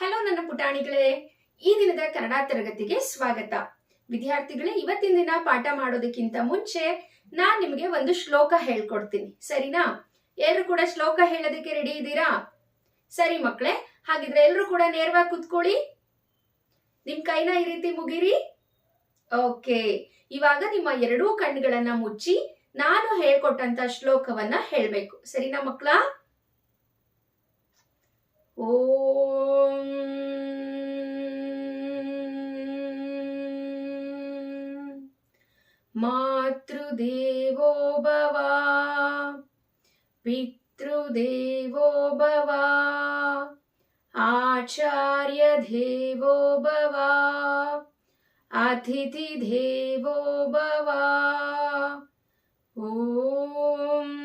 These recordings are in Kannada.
ಹಲೋ ನನ್ನ ಪುಟಾಣಿಗಳೇ, ಈ ದಿನದ ಕನ್ನಡ ತರಗತಿಗೆ ಸ್ವಾಗತ. ವಿದ್ಯಾರ್ಥಿಗಳೇ, ಇವತ್ತಿನ ದಿನ ಪಾಠ ಮಾಡೋದಕ್ಕಿಂತ ಮುಂಚೆ ನಾನ್ ನಿಮಗೆ ಒಂದು ಶ್ಲೋಕ ಹೇಳ್ಕೊಡ್ತೀನಿ. ಸರಿನಾ? ಎಲ್ರು ಕೂಡ ಶ್ಲೋಕ ಹೇಳೋದಕ್ಕೆ ರೆಡಿ ಇದ್ದೀರಾ? ಸರಿ ಮಕ್ಕಳೇ, ಹಾಗಿದ್ರೆ ಎಲ್ರು ಕೂಡ ನೇರವಾಗಿ ಕುತ್ಕೊಳ್ಳಿ. ನಿಮ್ ಕೈನ ಈ ರೀತಿ ಮುಗಿರಿ. ಓಕೆ, ಇವಾಗ ನಿಮ್ಮ ಎರಡೂ ಕಣ್ಣುಗಳನ್ನ ಮುಚ್ಚಿ ನಾನು ಹೇಳ್ಕೊಟ್ಟಂತ ಶ್ಲೋಕವನ್ನ ಹೇಳ್ಬೇಕು. ಸರಿನಾ ಮಕ್ಕಳ? ಓಂ ಪಿತೃದೇವೋ ಭವ. ಆಚಾರ್ಯ ದೇವೋ ಭವ. ಅತಿಥಿ ದೇವೋ ಭವ. ಓಂ.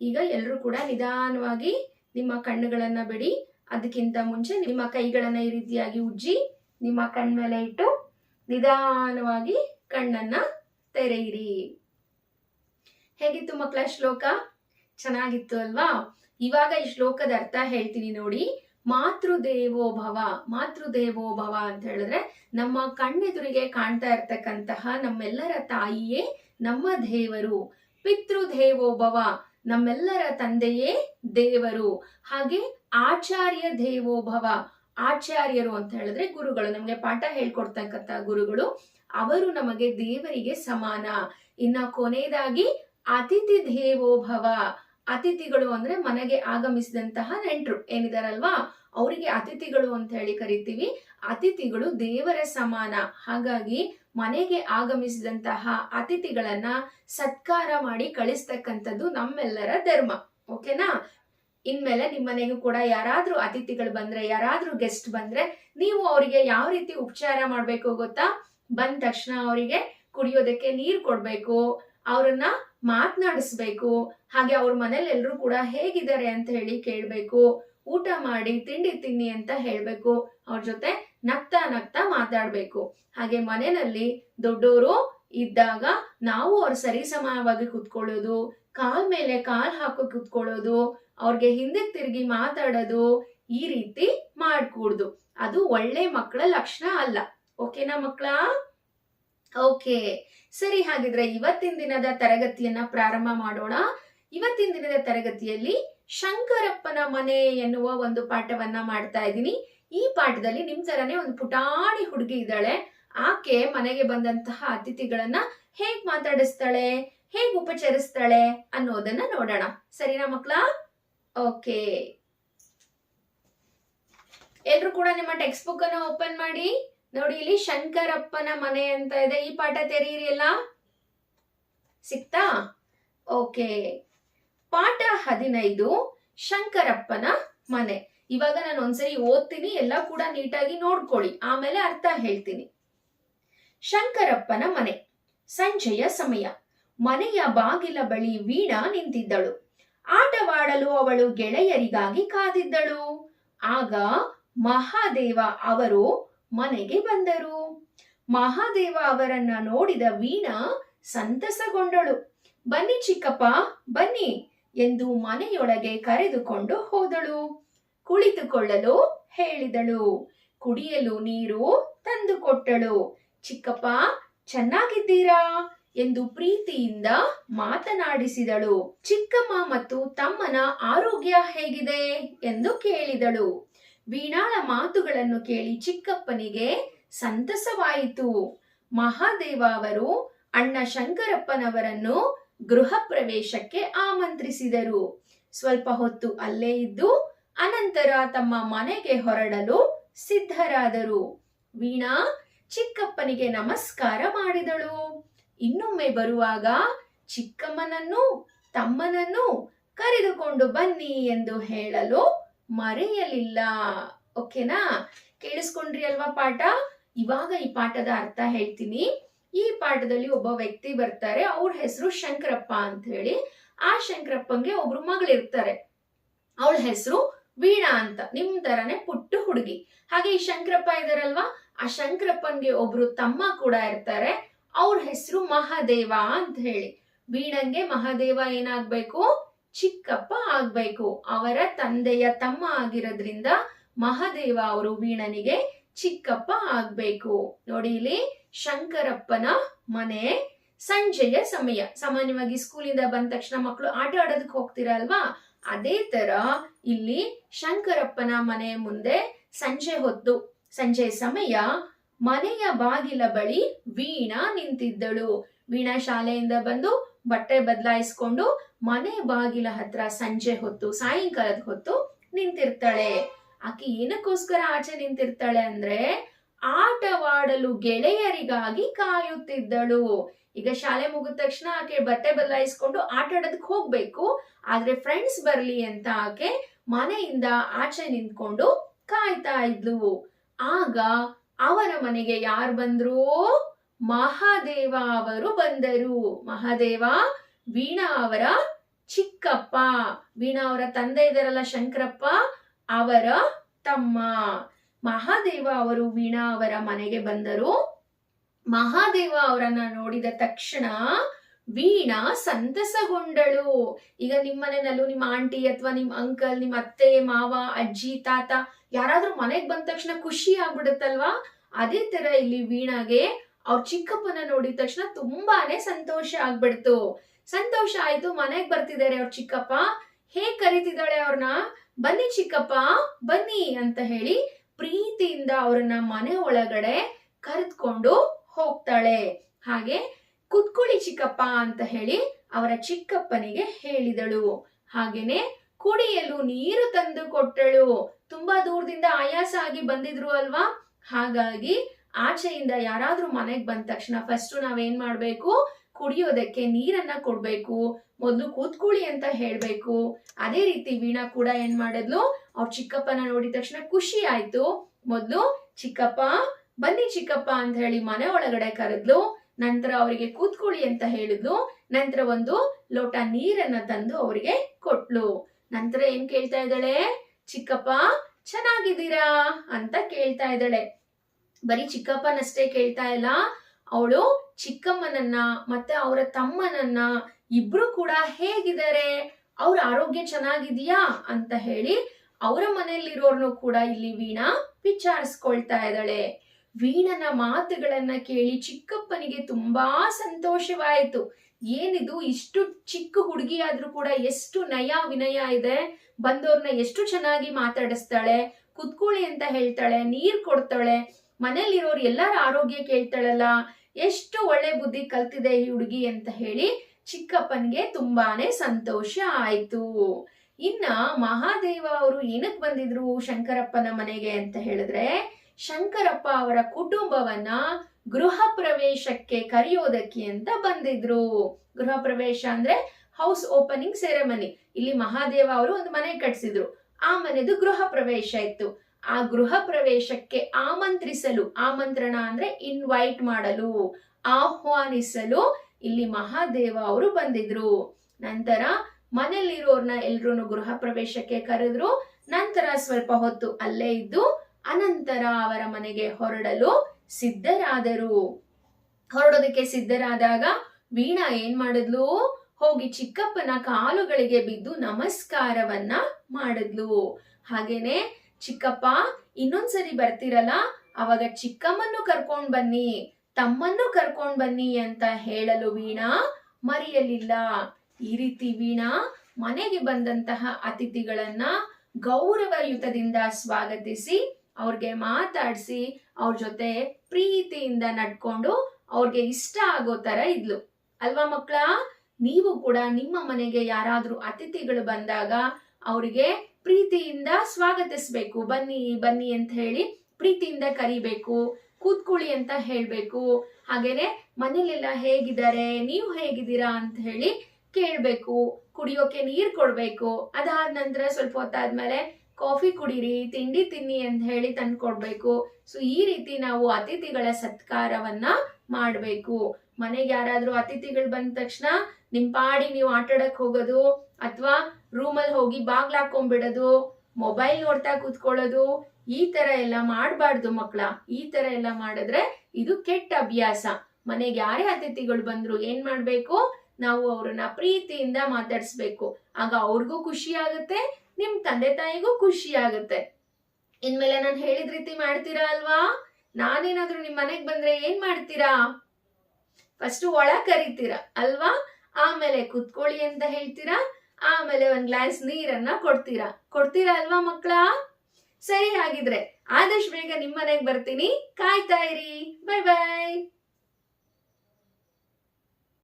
ಈಗ ಎಲ್ಲರೂ ಕೂಡ ನಿಧಾನವಾಗಿ ನಿಮ್ಮ ಕಣ್ಣುಗಳನ್ನು ಬಿಡಿ. ಅದಕ್ಕಿಂತ ಮುಂಚೆ ನಿಮ್ಮ ಕೈಗಳನ್ನ ಈ ರೀತಿಯಾಗಿ ಉಜ್ಜಿ ನಿಮ್ಮ ಕಣ್ಮೇಲೆ ಇಟ್ಟು ನಿಧಾನವಾಗಿ ಕಣ್ಣನ್ನ ತೆರೆಯಿರಿ. ಹೇಗಿತ್ತು ಮಕ್ಕಳ ಶ್ಲೋಕ? ಚೆನ್ನಾಗಿತ್ತು ಅಲ್ವಾ? ಇವಾಗ ಈ ಶ್ಲೋಕದ ಅರ್ಥ ಹೇಳ್ತೀನಿ ನೋಡಿ. ಮಾತೃದೇವೋ ಭವ ಮಾತೃದೇವೋ ಭವ ಅಂತ ಹೇಳಿದ್ರೆ ನಮ್ಮ ಕಣ್ಣೆದುರಿಗೆ ಕಾಣ್ತಾ ಇರ್ತಕ್ಕಂತಹ ನಮ್ಮೆಲ್ಲರ ತಾಯಿಯೇ ನಮ್ಮ ದೇವರು. ಪಿತೃದೇವೋ ಭವ, ನಮ್ಮೆಲ್ಲರ ತಂದೆಯೇ ದೇವರು. ಹಾಗೆ ಆಚಾರ್ಯ ದೇವೋಭವ ಆಚಾರ್ಯರು ಅಂತ ಹೇಳಿದ್ರೆ ಗುರುಗಳು. ನಮಗೆ ಪಾಠ ಹೇಳ್ಕೊಡ್ತಕ್ಕಂತ ಗುರುಗಳು, ಅವರು ನಮಗೆ ದೇವರಿಗೆ ಸಮಾನ. ಇನ್ನ ಕೊನೆಯದಾಗಿ ಅತಿಥಿ ದೇವೋಭವ ಅತಿಥಿಗಳು ಅಂದ್ರೆ ಮನೆಗೆ ಆಗಮಿಸಿದಂತಹ ನೆಂಟರು. ಏನಿದಾರಲ್ವಾ? ಅವರಿಗೆ ಅತಿಥಿಗಳು ಅಂತ ಹೇಳಿ ಕರಿತೀವಿ. ಅತಿಥಿಗಳು ದೇವರ ಸಮಾನ. ಹಾಗಾಗಿ ಮನೆಗೆ ಆಗಮಿಸಿದಂತಹ ಅತಿಥಿಗಳನ್ನ ಸತ್ಕಾರ ಮಾಡಿ ಕಳಿಸ್ತಕ್ಕಂಥದ್ದು ನಮ್ಮೆಲ್ಲರ ಧರ್ಮ. ಓಕೆನಾ? ಇನ್ಮೇಲೆ ನಿಮ್ಮ ಮನೆಗೂ ಕೂಡ ಯಾರಾದ್ರೂ ಅತಿಥಿಗಳು ಬಂದ್ರೆ, ಯಾರಾದ್ರೂ ಗೆಸ್ಟ್ ಬಂದ್ರೆ ನೀವು ಅವರಿಗೆ ಯಾವ ರೀತಿ ಉಪಚಾರ ಮಾಡ್ಬೇಕು ಗೊತ್ತಾ? ಬಂದ ತಕ್ಷಣ ಅವರಿಗೆ ಕುಡಿಯೋದಕ್ಕೆ ನೀರು ಕೊಡ್ಬೇಕು, ಅವ್ರನ್ನ ಮಾತನಾಡಿಸ್ಬೇಕು, ಹಾಗೆ ಅವ್ರ ಮನೇಲಿ ಎಲ್ರು ಕೂಡ ಹೇಗಿದ್ದಾರೆ ಅಂತ ಹೇಳಿ ಕೇಳ್ಬೇಕು, ಊಟ ಮಾಡಿ ತಿಂಡಿ ತಿನ್ನಿ ಅಂತ ಹೇಳ್ಬೇಕು, ಅವ್ರ ಜೊತೆ ನಗ್ತಾ ನಗ್ತಾ ಮಾತಾಡ್ಬೇಕು. ಹಾಗೆ ಮನೆಯಲ್ಲಿ ದೊಡ್ಡವರು ಇದ್ದಾಗ ನಾವು ಅವ್ರ ಸರಿ ಸಮಯವಾಗಿ ಕುತ್ಕೊಳ್ಳೋದು, ಕಾಲ್ ಮೇಲೆ ಕಾಲ್ ಹಾಕೋ ಕುತ್ಕೊಳ್ಳೋದು ಅವ್ರಿಗೆ ಹಿಂದಕ್ಕೆ ತಿರುಗಿ ಮಾತಾಡೋದು ಈ ರೀತಿ ಮಾಡ್ಕೂಡ್ದು. ಅದು ಒಳ್ಳೆ ಮಕ್ಕಳ ಲಕ್ಷಣ ಅಲ್ಲ. ಓಕೆನಾ ಮಕ್ಕಳ? ಓಕೆ. ಸರಿ ಹಾಗಿದ್ರೆ ಇವತ್ತಿನ ದಿನದ ತರಗತಿಯನ್ನ ಪ್ರಾರಂಭ ಮಾಡೋಣ. ಇವತ್ತಿನ ದಿನದ ತರಗತಿಯಲ್ಲಿ ಶಂಕರಪ್ಪನ ಮನೆ ಎನ್ನುವ ಒಂದು ಪಾಠವನ್ನ ಮಾಡ್ತಾ ಇದ್ದೀನಿ. ಈ ಪಾಠದಲ್ಲಿ ನಿಮ್ ತರನೇ ಒಂದು ಪುಟಾಣಿ ಹುಡುಗಿ ಇದ್ದಾಳೆ. ಆಕೆ ಮನೆಗೆ ಬಂದಂತಹ ಅತಿಥಿಗಳನ್ನ ಹೇಗ್ ಮಾತಾಡಿಸ್ತಾಳೆ? ಹೇಗ್ ಉಪಚರಿಸ್ತಾಳೆ ಅನ್ನೋದನ್ನ ನೋಡೋಣ. ಸರಿನಾ ಮಕ್ಳ ಓಕೆ. ಎಲ್ರು ಕೂಡ ನಿಮ್ಮ ಟೆಕ್ಸ್ಟ್ ಬುಕ್ ಅನ್ನ ಓಪನ್ ಮಾಡಿ, ನೋಡಿ ಇಲ್ಲಿ ಶಂಕರಪ್ಪನ ಮನೆ ಅಂತ ಇದೆ. ಈ ಪಾಠ ತೆರೀರಿ ಎಲ್ಲ? ಸಿಕ್ತಾ? ಓಕೆ. ಪಾಠ ಹದಿನೈದು, ಶಂಕರಪ್ಪನ ಮನೆ. ಇವಾಗ ನಾನು ಒಂದ್ಸರಿ ಓದ್ತೀನಿ, ಎಲ್ಲ ಕೂಡ ನೀಟಾಗಿ ನೋಡ್ಕೊಳ್ಳಿ. ಆಮೇಲೆ ಅರ್ಥ ಹೇಳ್ತೀನಿ. ಶಂಕರಪ್ಪನ ಮನೆ. ಸಂಜೆಯ ಸಮಯ. ಮನೆಯ ಬಾಗಿಲ ಬಳಿ ವೀಣಾ ನಿಂತಿದ್ದಳು. ಆಟವಾಡಲು ಅವಳು ಗೆಳೆಯರಿಗಾಗಿ ಕಾದಿದ್ದಳು. ಆಗ ಮಹಾದೇವ ಅವರು ಮನೆಗೆ ಬಂದರು. ಮಹಾದೇವ ಅವರನ್ನ ನೋಡಿದ ವೀಣಾ ಸಂತಸಗೊಂಡಳು. ಬನ್ನಿ ಚಿಕ್ಕಪ್ಪ, ಬನ್ನಿ ಎಂದು ಮನೆಯೊಳಗೆ ಕರೆದುಕೊಂಡು ಹೋದಳು. ಕುಳಿತುಕೊಳ್ಳಲು ಹೇಳಿದಳು. ಕುಡಿಯಲು ನೀರು ತಂದುಕೊಟ್ಟಳು. ಚಿಕ್ಕಪ್ಪ, ಚೆನ್ನಾಗಿದ್ದೀರಾ? ಎಂದು ಪ್ರೀತಿಯಿಂದ ಮಾತನಾಡಿಸಿದಳು. ಚಿಕ್ಕಮ್ಮ ಮತ್ತು ತಮ್ಮನ ಆರೋಗ್ಯ ಹೇಗಿದೆ ಎಂದು ಕೇಳಿದಳು. ವೀಣಾಳ ಮಾತುಗಳನ್ನು ಕೇಳಿ ಚಿಕ್ಕಪ್ಪನಿಗೆ ಸಂತಸವಾಯಿತು. ಮಹಾದೇವ ಅವರು ಅಣ್ಣ ಶಂಕರಪ್ಪನವರನ್ನು ಗೃಹ ಪ್ರವೇಶಕ್ಕೆ ಆಮಂತ್ರಿಸಿದರು. ಸ್ವಲ್ಪ ಹೊತ್ತು ಅಲ್ಲೇ ಇದ್ದು ಅನಂತರ ತಮ್ಮ ಮನೆಗೆ ಹೊರಡಲು ಸಿದ್ಧರಾದರು. ವೀಣಾ ಚಿಕ್ಕಪ್ಪನಿಗೆ ನಮಸ್ಕಾರ ಮಾಡಿದಳು. ಇನ್ನೊಮ್ಮೆ ಬರುವಾಗ ಚಿಕ್ಕಮ್ಮನನ್ನು, ತಮ್ಮನನ್ನು ಕರೆದುಕೊಂಡು ಬನ್ನಿ ಎಂದು ಹೇಳಲು ಮರೆಯಲಿಲ್ಲ. ಓಕೆನಾ? ಕೇಳಿಸ್ಕೊಂಡ್ರಿ ಅಲ್ವಾ ಪಾಠ? ಇವಾಗ ಈ ಪಾಠದ ಅರ್ಥ ಹೇಳ್ತೀನಿ. ಈ ಪಾಠದಲ್ಲಿ ಒಬ್ಬ ವ್ಯಕ್ತಿ ಬರ್ತಾರೆ, ಅವ್ರ ಹೆಸರು ಶಂಕರಪ್ಪ ಅಂತ ಹೇಳಿ. ಆ ಶಂಕರಪ್ಪಂಗೆ ಒಬ್ರು ಮಗಳಿರ್ತಾರೆ. ಅವಳ ಹೆಸರು ವೀಣಾ ಅಂತ. ನಿಮ್ ತರನೇ ಪುಟ್ಟು ಹುಡುಗಿ. ಹಾಗೆ ಈ ಶಂಕರಪ್ಪ ಇದಾರಲ್ವಾ? ಆ ಶಂಕರಪ್ಪನ್ಗೆ ಒಬ್ರು ತಮ್ಮ ಕೂಡ ಇರ್ತಾರೆ. ಅವ್ರ ಹೆಸರು ಮಹಾದೇವ ಅಂತ ಹೇಳಿ. ಬೀಣಂಗೆ ಮಹಾದೇವ ಏನಾಗ್ಬೇಕು? ಚಿಕ್ಕಪ್ಪ ಆಗ್ಬೇಕು. ಅವರ ತಂದೆಯ ತಮ್ಮ ಆಗಿರೋದ್ರಿಂದ ಮಹಾದೇವ ಅವರು ವೀಣನಿಗೆ ಚಿಕ್ಕಪ್ಪ ಆಗ್ಬೇಕು. ನೋಡಿ ಇಲ್ಲಿ ಶಂಕರಪ್ಪನ ಮನೆ ಸಂಜೆಯ ಸಮಯ. ಸಾಮಾನ್ಯವಾಗಿ ಸ್ಕೂಲಿಂದ ಬಂದ ತಕ್ಷಣ ಮಕ್ಕಳು ಆಟ ಆಡೋದಕ್ಕೆ ಹೋಗ್ತೀರಲ್ವಾ ಅದೇ ತರ ಇಲ್ಲಿ ಶಂಕರಪ್ಪನ ಮನೆ ಮುಂದೆ ಸಂಜೆ ಹೊತ್ತು, ಸಂಜೆ ಸಮಯ ಮನೆಯ ಬಾಗಿಲ ಬಳಿ ವೀಣಾ ನಿಂತಿದ್ದಳು. ವೀಣಾ ಶಾಲೆಯಿಂದ ಬಂದು ಬಟ್ಟೆ ಬದಲಾಯಿಸ್ಕೊಂಡು ಮನೆ ಬಾಗಿಲ ಹತ್ರ ಸಂಜೆ ಹೊತ್ತು, ಸಾಯಂಕಾಲದ ಹೊತ್ತು ನಿಂತಿರ್ತಾಳೆ. ಆಕೆ ಏನಕ್ಕೋಸ್ಕರ ಆಚೆ ನಿಂತಿರ್ತಾಳೆ ಅಂದ್ರೆ ಆಟವಾಡಲು ಗೆಳೆಯರಿಗಾಗಿ ಕಾಯುತ್ತಿದ್ದಳು. ಈಗ ಶಾಲೆ ಮುಗಿದ ತಕ್ಷಣ ಆಕೆ ಬಟ್ಟೆ ಬದಲಾಯಿಸ್ಕೊಂಡು ಆಟ ಆಡೋದಕ್ಕೆ ಹೋಗ್ಬೇಕು. ಆದ್ರೆ ಫ್ರೆಂಡ್ಸ್ ಬರ್ಲಿ ಅಂತ ಆಕೆ ಮನೆಯಿಂದ ಆಚೆ ನಿಂತ್ಕೊಂಡು ಕಾಯ್ತಾ ಇದ್ಲು. ಆಗ ಅವರ ಮನೆಗೆ ಯಾರು ಬಂದ್ರು? ಮಹಾದೇವ ಅವರು ಬಂದರು. ಮಹಾದೇವ, ವೀಣಾ ಅವರ ಚಿಕ್ಕಪ್ಪ. ವೀಣಾ ಅವರ ತಂದೆ ಇದಾರಲ್ಲ ಶಂಕರಪ್ಪ, ಅವರ ತಮ್ಮ. ಮಹಾದೇವ ಅವರು ವೀಣಾ ಅವರ ಮನೆಗೆ ಬಂದರು. ಮಹಾದೇವ ಅವರನ್ನ ನೋಡಿದ ತಕ್ಷಣ ವೀಣಾ ಸಂತಸಗೊಂಡಳು. ಈಗ ನಿಮ್ಮ ಮನೆಯಲ್ಲೂ ನಿಮ್ಮ ಆಂಟಿ ಅಥವಾ ನಿಮ್ಮ ಅಂಕಲ್, ನಿಮ್ಮ ಅತ್ತೆ, ಮಾವ, ಅಜ್ಜಿ, ತಾತ ಯಾರಾದ್ರೂ ಮನೆಗ್ ಬಂದ ತಕ್ಷಣ ಖುಷಿ ಆಗ್ಬಿಡುತ್ತಲ್ವಾ? ಅದೇ ತರ ಇಲ್ಲಿ ವೀಣಾಗೆ ಅವ್ರ ಚಿಕ್ಕಪ್ಪನ ನೋಡಿದ ತಕ್ಷಣ ತುಂಬಾನೇ ಸಂತೋಷ ಆಗ್ಬಿಡ್ತು. ಸಂತೋಷ ಆಯ್ತು, ಮನೆಗ್ ಬರ್ತಿದ್ದಾರೆ ಅವ್ರ ಚಿಕ್ಕಪ್ಪ. ಹೇಗ್ ಕರಿತಿದ್ದಾಳೆ ಅವ್ರನ್ನ ಬನ್ನಿ ಚಿಕ್ಕಪ್ಪ, ಬನ್ನಿ ಅಂತ ಹೇಳಿ ಪ್ರೀತಿಯಿಂದ ಅವ್ರನ್ನ ಮನೆ ಒಳಗಡೆ ಕರೆದ್ಕೊಂಡು ಹೋಗ್ತಾಳೆ. ಹಾಗೆ ಕುತ್ಕೊಳ್ಳಿ ಚಿಕ್ಕಪ್ಪ ಅಂತ ಹೇಳಿ ಅವರ ಚಿಕ್ಕಪ್ಪನಿಗೆ ಹೇಳಿದಳು. ಹಾಗೇನೆ ಕುಡಿಯಲು ನೀರು ತಂದು ಕೊಟ್ಟಳು. ತುಂಬಾ ದೂರದಿಂದ ಆಯಾಸ ಆಗಿ ಬಂದಿದ್ರು ಅಲ್ವಾ? ಹಾಗಾಗಿ ಆಚೆಯಿಂದ ಯಾರಾದ್ರೂ ಮನೆಗ್ ಬಂದ ತಕ್ಷಣ ಫಸ್ಟ್ ನಾವೇನ್ ಮಾಡ್ಬೇಕು? ಕುಡಿಯೋದಕ್ಕೆ ನೀರನ್ನ ಕೊಡ್ಬೇಕು. ಮೊದಲು ಕೂತ್ಕೊಳ್ಳಿ ಅಂತ ಹೇಳ್ಬೇಕು. ಅದೇ ರೀತಿ ವೀಣಾ ಕೂಡ ಏನ್ ಮಾಡಿದ್ಲು? ಅವ್ರ ಚಿಕ್ಕಪ್ಪನ ನೋಡಿದ ತಕ್ಷಣ ಖುಷಿ ಆಯ್ತು. ಮೊದಲು ಚಿಕ್ಕಪ್ಪ, ಬನ್ನಿ ಚಿಕ್ಕಪ್ಪ ಅಂತ ಹೇಳಿ ಮನೆ ಒಳಗಡೆ ಕರೆದ್ಲು. ನಂತರ ಅವರಿಗೆ ಕೂತ್ಕೊಳ್ಳಿ ಅಂತ ಹೇಳಿದ್ಲು. ನಂತರ ಒಂದು ಲೋಟ ನೀರನ್ನ ತಂದು ಅವರಿಗೆ ಕೊಟ್ಲು. ನಂತರ ಏನ್ ಕೇಳ್ತಾ ಇದ್ದಾಳೆ? ಚಿಕ್ಕಪ್ಪ, ಚೆನ್ನಾಗಿದ್ದೀರಾ? ಅಂತ ಕೇಳ್ತಾ ಇದ್ದಾಳೆ. ಬರೀ ಚಿಕ್ಕಪ್ಪನಷ್ಟೇ ಕೇಳ್ತಾ ಇಲ್ಲ. ಅವಳು ಚಿಕ್ಕಮ್ಮನನ್ನ ಮತ್ತೆ ಅವರ ತಮ್ಮನನ್ನ ಇಬ್ರು ಕೂಡ ಹೇಗಿದ್ದಾರೆ? ಅವ್ರ ಆರೋಗ್ಯ ಚೆನ್ನಾಗಿದೆಯಾ? ಅಂತ ಹೇಳಿ ಅವರ ಮನೆಯಲ್ಲಿರೋರ್ನು ಕೂಡ ಇಲ್ಲಿ ವೀಣಾ ವಿಚಾರಿಸ್ಕೊಳ್ತಾ ಇದ್ದಾಳೆ. ವೀಣನ ಮಾತುಗಳನ್ನ ಕೇಳಿ ಚಿಕ್ಕಪ್ಪನಿಗೆ ತುಂಬಾ ಸಂತೋಷವಾಯಿತು. ಏನಿದು, ಇಷ್ಟು ಚಿಕ್ಕ ಹುಡುಗಿಯಾದ್ರೂ ಕೂಡ ಎಷ್ಟು ನಯ ವಿನಯ ಇದೆ. ಬಂದವ್ರನ್ನ ಎಷ್ಟು ಚೆನ್ನಾಗಿ ಮಾತಾಡಿಸ್ತಾಳೆ, ಕುತ್ಕೊಳ್ಳಿ ಅಂತ ಹೇಳ್ತಾಳೆ, ನೀರ್ ಕೊಡ್ತಾಳೆ ಮನೇಲಿರೋರು ಎಲ್ಲರ ಆರೋಗ್ಯ ಕೇಳ್ತಾಳಲ್ಲ, ಎಷ್ಟು ಒಳ್ಳೆ ಬುದ್ಧಿ ಕಲ್ತಿದೆ ಈ ಹುಡುಗಿ ಅಂತ ಹೇಳಿ ಚಿಕ್ಕಪ್ಪನ್ಗೆ ತುಂಬಾನೇ ಸಂತೋಷ ಆಯ್ತು. ಇನ್ನ ಮಹಾದೇವ ಅವರು ಏನಕ್ ಬಂದಿದ್ರು ಶಂಕರಪ್ಪನ ಮನೆಗೆ ಅಂತ ಹೇಳಿದ್ರೆ, ಶಂಕರಪ್ಪ ಅವರ ಕುಟುಂಬವನ್ನ ಗೃಹ ಪ್ರವೇಶಕ್ಕೆ ಕರೆಯೋದಕ್ಕೆ ಅಂತ ಬಂದಿದ್ರು. ಗೃಹ ಪ್ರವೇಶ ಅಂದ್ರೆ ಹೌಸ್ ಓಪನಿಂಗ್ ಸೆರೆಮನಿ ಇಲ್ಲಿ ಮಹಾದೇವ ಅವರು ಒಂದು ಮನೆ ಕಟ್ಸಿದ್ರು. ಆ ಮನೆದು ಗೃಹ ಪ್ರವೇಶ ಇತ್ತು. ಆ ಗೃಹ ಪ್ರವೇಶಕ್ಕೆ ಆಮಂತ್ರಿಸಲು, ಆಮಂತ್ರಣ ಅಂದ್ರೆ ಇನ್ವೈಟ್ ಮಾಡಲು, ಆಹ್ವಾನಿಸಲು ಇಲ್ಲಿ ಮಹಾದೇವ ಅವರು ಬಂದಿದ್ರು. ನಂತರ ಮನೆಯಲ್ಲಿರೋರ್ನ ಎಲ್ರೂ ಗೃಹ ಪ್ರವೇಶಕ್ಕೆ ಕರೆದ್ರು. ನಂತರ ಸ್ವಲ್ಪ ಹೊತ್ತು ಅಲ್ಲೇ ಇದ್ದು, ಅನಂತರ ಅವರ ಮನೆಗೆ ಹೊರಡಲು ಸಿದ್ಧರಾದರು. ಹೊರಡೋದಕ್ಕೆ ಸಿದ್ಧರಾದಾಗ ವೀಣಾ ಏನ್ ಮಾಡಿದ್ಲು? ಹೋಗಿ ಚಿಕ್ಕಪ್ಪನ ಕಾಲುಗಳಿಗೆ ಬಿದ್ದು ನಮಸ್ಕಾರವನ್ನ ಮಾಡಿದ್ಲು. ಹಾಗೇನೆ ಚಿಕ್ಕಪ್ಪ, ಇನ್ನೊಂದ್ಸರಿ ಬರ್ತಿರಲ್ಲ? ಅವಾಗ ಚಿಕ್ಕಮ್ಮನ್ನು ಕರ್ಕೊಂಡ್ ಬನ್ನಿ, ತಮ್ಮನ್ನು ಕರ್ಕೊಂಡ್ ಬನ್ನಿ ಅಂತ ಹೇಳಲು ವೀಣಾ ಮರೆಯಲಿಲ್ಲ. ಈ ರೀತಿ ವೀಣಾ ಮನೆಗೆ ಬಂದಂತಹ ಅತಿಥಿಗಳನ್ನ ಗೌರವಯುತದಿಂದ ಸ್ವಾಗತಿಸಿ, ಅವ್ರಿಗೆ ಮಾತಾಡಿಸಿ, ಅವ್ರ ಜೊತೆ ಪ್ರೀತಿಯಿಂದ ನಡ್ಕೊಂಡು ಅವ್ರಿಗೆ ಇಷ್ಟ ಆಗೋ ತರ ಇದ್ಲು. ಅಲ್ವಾ ಮಕ್ಕಳ? ನೀವು ಕೂಡ ನಿಮ್ಮ ಮನೆಗೆ ಯಾರಾದರೂ ಅತಿಥಿಗಳು ಬಂದಾಗ ಅವರಿಗೆ ಪ್ರೀತಿಯಿಂದ ಸ್ವಾಗತಿಸ್ಬೇಕು. ಬನ್ನಿ ಬನ್ನಿ ಅಂತ ಹೇಳಿ ಪ್ರೀತಿಯಿಂದ ಕರಿಬೇಕು, ಕೂತ್ಕೊಳ್ಳಿ ಅಂತ ಹೇಳಬೇಕು. ಹಾಗೇನೆ ಮನೇಲೆಲ್ಲ ಹೇಗಿದ್ದಾರೆ, ನೀವು ಹೇಗಿದ್ದೀರಾ ಅಂತ ಹೇಳಿ ಕೇಳಬೇಕು, ಕುಡಿಯೋಕೆ ನೀರು ಕೊಡ್ಬೇಕು. ಅದಾದ ನಂತರ ಸ್ವಲ್ಪ ಹೊತ್ತಾದ್ಮೇಲೆ ಕಾಫಿ ಕುಡೀರಿ, ತಿಂಡಿ ತಿನ್ನಿ ಅಂತ ಹೇಳಿ ತಂದು ಕೊಡಬೇಕು. ಸೊ ಈ ರೀತಿ ನಾವು ಅತಿಥಿಗಳ ಸತ್ಕಾರವನ್ನ ಮಾಡಬೇಕು. ಮನೆಗೆ ಯಾರಾದರೂ ಅತಿಥಿಗಳು ಬಂದ ತಕ್ಷಣ ನಿಮ್ ಪಾಡಿ ನೀವು ಆಟಾಡಕ್ ಹೋಗೋದು ಅಥವಾ ರೂಮಲ್ಲಿ ಹೋಗಿ ಬಾಗ್ಲ ಹಾಕೊಂಡ್ಬಿಡೋದು, ಮೊಬೈಲ್ ನೋಡ್ತಾ ಕೂತ್ಕೊಳ್ಳೋದು, ಈ ತರ ಎಲ್ಲ ಮಾಡಬಾರ್ದು ಮಕ್ಕಳ ಈ ತರ ಎಲ್ಲ ಮಾಡಿದ್ರೆ ಇದು ಕೆಟ್ಟ ಅಭ್ಯಾಸ. ಮನೆಗೆ ಯಾರೇ ಅತಿಥಿಗಳು ಬಂದ್ರು ಏನ್ ಮಾಡ್ಬೇಕು? ನಾವು ಅವ್ರನ್ನ ಪ್ರೀತಿಯಿಂದ ಮಾತಾಡಿಸ್ಬೇಕು. ಆಗ ಅವ್ರಿಗೂ ಖುಷಿ ಆಗುತ್ತೆ, ನಿಮ್ ತಂದೆ ತಾಯಿಗೂ ಖುಷಿ ಆಗುತ್ತೆ. ಇನ್ಮೇಲೆ ನಾನು ಹೇಳಿದ ರೀತಿ ಮಾಡ್ತೀರಾ ಅಲ್ವಾ? ನಾನೇನಾದ್ರೂ ನಿಮ್ ಮನೆಗ್ ಬಂದ್ರೆ ಏನ್ ಮಾಡ್ತೀರಾ? ಫಸ್ಟ್ ಒಳ ಕರಿತೀರಾ, ಅಲ್ವಾ? ಆಮೇಲೆ ಕುತ್ಕೊಳ್ಳಿ ಅಂತ ಹೇಳ್ತೀರಾ? ಆಮೇಲೆ ಒಂದ್ ಗ್ಲಾಸ್ ನೀರನ್ನ ಕೊಡ್ತೀರಾ? ಕೊಡ್ತೀರಾ ಅಲ್ವಾ ಮಕ್ಕಳ? ಸರಿ ಹಾಗಿದ್ರೆ ಆದಷ್ಟು ಬೇಗ ನಿಮ್ಮನೆಗೆ ಬರ್ತೀನಿ. ಕಾಯ್ತಾ ಇರಿ. Bye bye